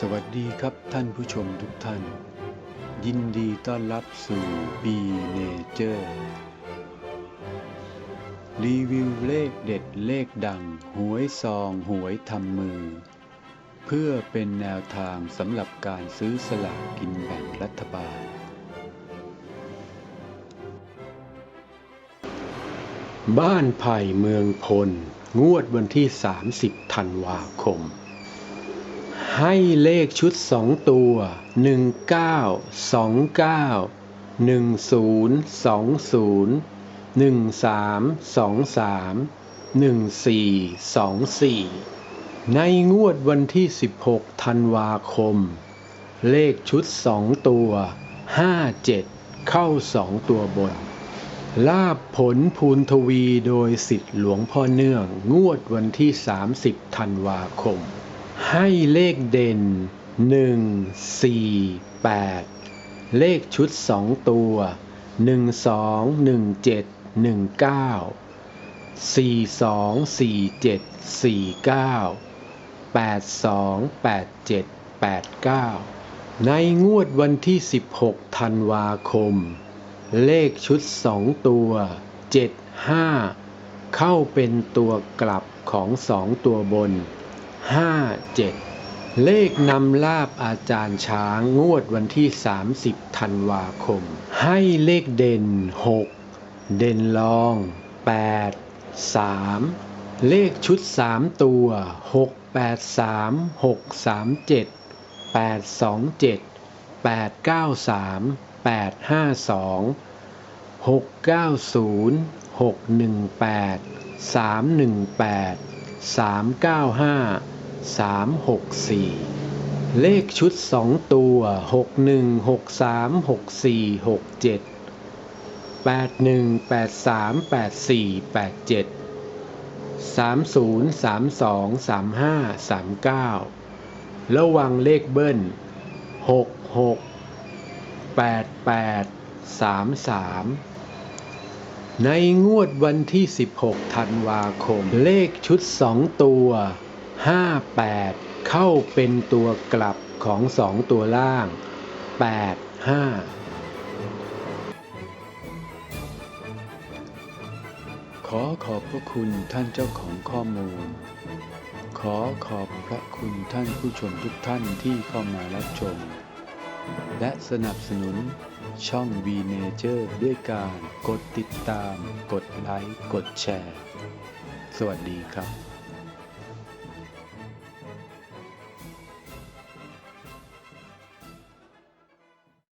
สวัสดีครับท่านผู้ชมทุกท่าน ยินดีต้อนรับสู่ B Nature รีวิวเลขเด็ดเลขดัง หวยซองหวยทำมือ เพื่อเป็นแนวทางสำหรับการซื้อสลากกินแบ่งรัฐบาล บ้านไผ่เมืองพล งวดวันที่ 30 ธันวาคม ให้เลขชุดสองตัว 19 29 10 20 13 23 14 24 ในงวดวันที่ 16 ธันวาคม เลขชุดสองตัว 57 เข้าสองตัวบน ลาบผลภูนทวีโดยสิทธิหลวงพ่อเนื่อง งวดวันที่ 30 ธันวาคม ให้เลขเด่น 1 4 8 เลขชุด 2 ตัว 1 2 1 7 1 9 4 2 4 7 4 9 8 2 8 7 8 9 ในงวดวันที่ 16 ธันวาคม เลขชุด 2 ตัว 7 5 เข้าเป็นตัวกลับของ 2 ตัวบน 5 7 เลขนำลาบอาจารย์ช้างงวดวันที่ 30 ธันวาคม ให้เลขเด่น 6 เด่นรอง 8 3 เลขชุด 3 ตัว 6 8 3 6 3 7 8 2 7 893 852 690 618 318 395 3 6 4 เลขชุด 2 ตัว 6 1 6 3 6 4 6 7 8 1 8 3 8 4 8 7 3 0 3 2 3 5 3 9 ระวังเลขเบิ้ล 6 6 8 8 3 3 ในงวดวันที่ 16 ธันวาคม เลขชุด 2 ตัว 58 เข้าเป็นตัวกลับของ 2 ตัวล่าง 8 5 ขอขอบพระคุณท่านเจ้าของข้อมูล ขอขอบพระคุณท่านผู้ชมทุกท่านที่เข้ามารับชม และสนับสนุนช่อง V Nature ด้วยการกดติดตาม กดไลค์ กดแชร์ สวัสดีครับ